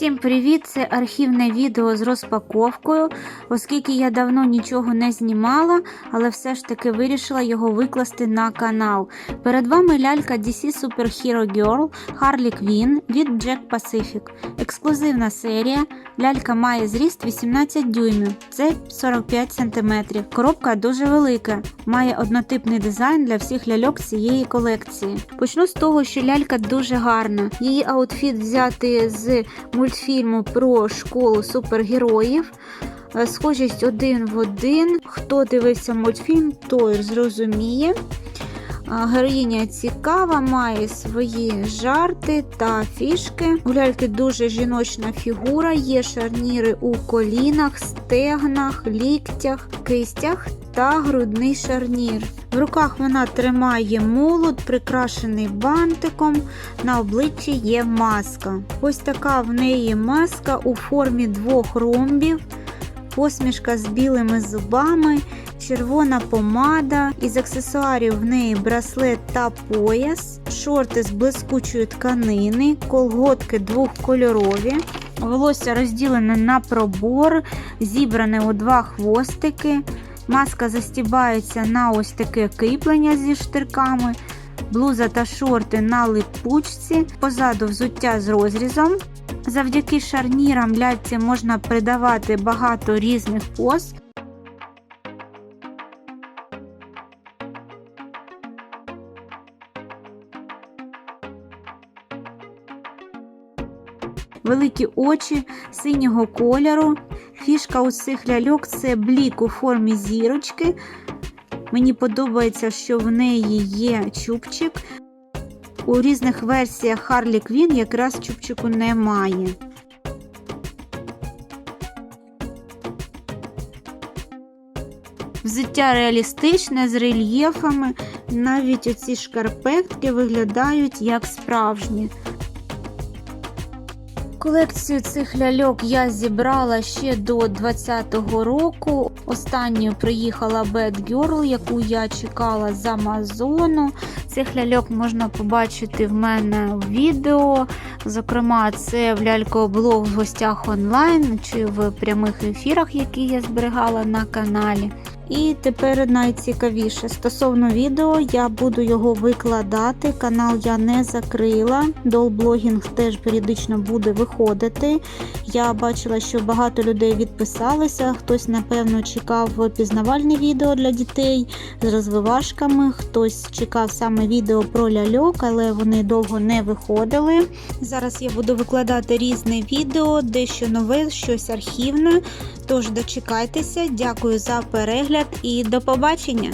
Всім привіт! Це архівне відео з розпаковкою, оскільки я давно нічого не знімала, але все ж таки вирішила його викласти на канал. Перед вами лялька DC Super Hero Girl Harley Quinn від Jack Pacific. Ексклюзивна серія. Лялька має зріст 18 дюймів, це 45 см. Коробка дуже велика, має однотипний дизайн для всіх ляльок цієї колекції. Почну з того, що лялька дуже гарна. Її аутфіт взяти з мультфільму про школу супергероїв. Е, Схожість один в один. Хто дивився мультфільм, той зрозуміє. Героїня цікава, має свої жарти та фішки. У ляльки дуже жіночна фігура, є шарніри у колінах, стегнах, ліктях, кистях та грудний шарнір. В руках вона тримає молот, прикрашений бантиком. На обличчі є маска. Ось така в неї маска у формі двох ромбів, посмішка з білими зубами, червона помада. Із аксесуарів в неї браслет та пояс, шорти з блискучої тканини, колготки двохкольорові. Волосся розділене на пробор, зібране у два хвостики. Маска застібається на ось таке кріплення зі штирками, блуза та шорти на липучці, позаду взуття з розрізом. Завдяки шарнірам ляльці можна придавати багато різних поз. Великі очі синього кольору. Фішка у цих ляльок це блік у формі зірочки. Мені подобається, що в неї є чубчик. У різних версіях Harley Quinn якраз чубчику немає. Взуття реалістичне з рельєфами. Навіть оці шкарпетки виглядають як справжні. Колекцію цих ляльок я зібрала ще до 2020 року. Останньою приїхала Bad Girl, яку я чекала з Амазону. Цих ляльок можна побачити в мене в відео. Зокрема, це в лялькоблог в гостях онлайн чи в прямих ефірах, які я зберігала на каналі. І тепер найцікавіше стосовно відео, я буду його викладати. Канал я не закрила. Долблогінг теж періодично буде виходити. Я бачила, що багато людей відписалися. Хтось, напевно, чекав пізнавальне відео для дітей з розвивашками, хтось чекав саме відео про ляльок, але вони довго не виходили. Зараз я буду викладати різне відео, дещо нове, щось архівне. Тож дочекайтеся, дякую за перегляд і до побачення!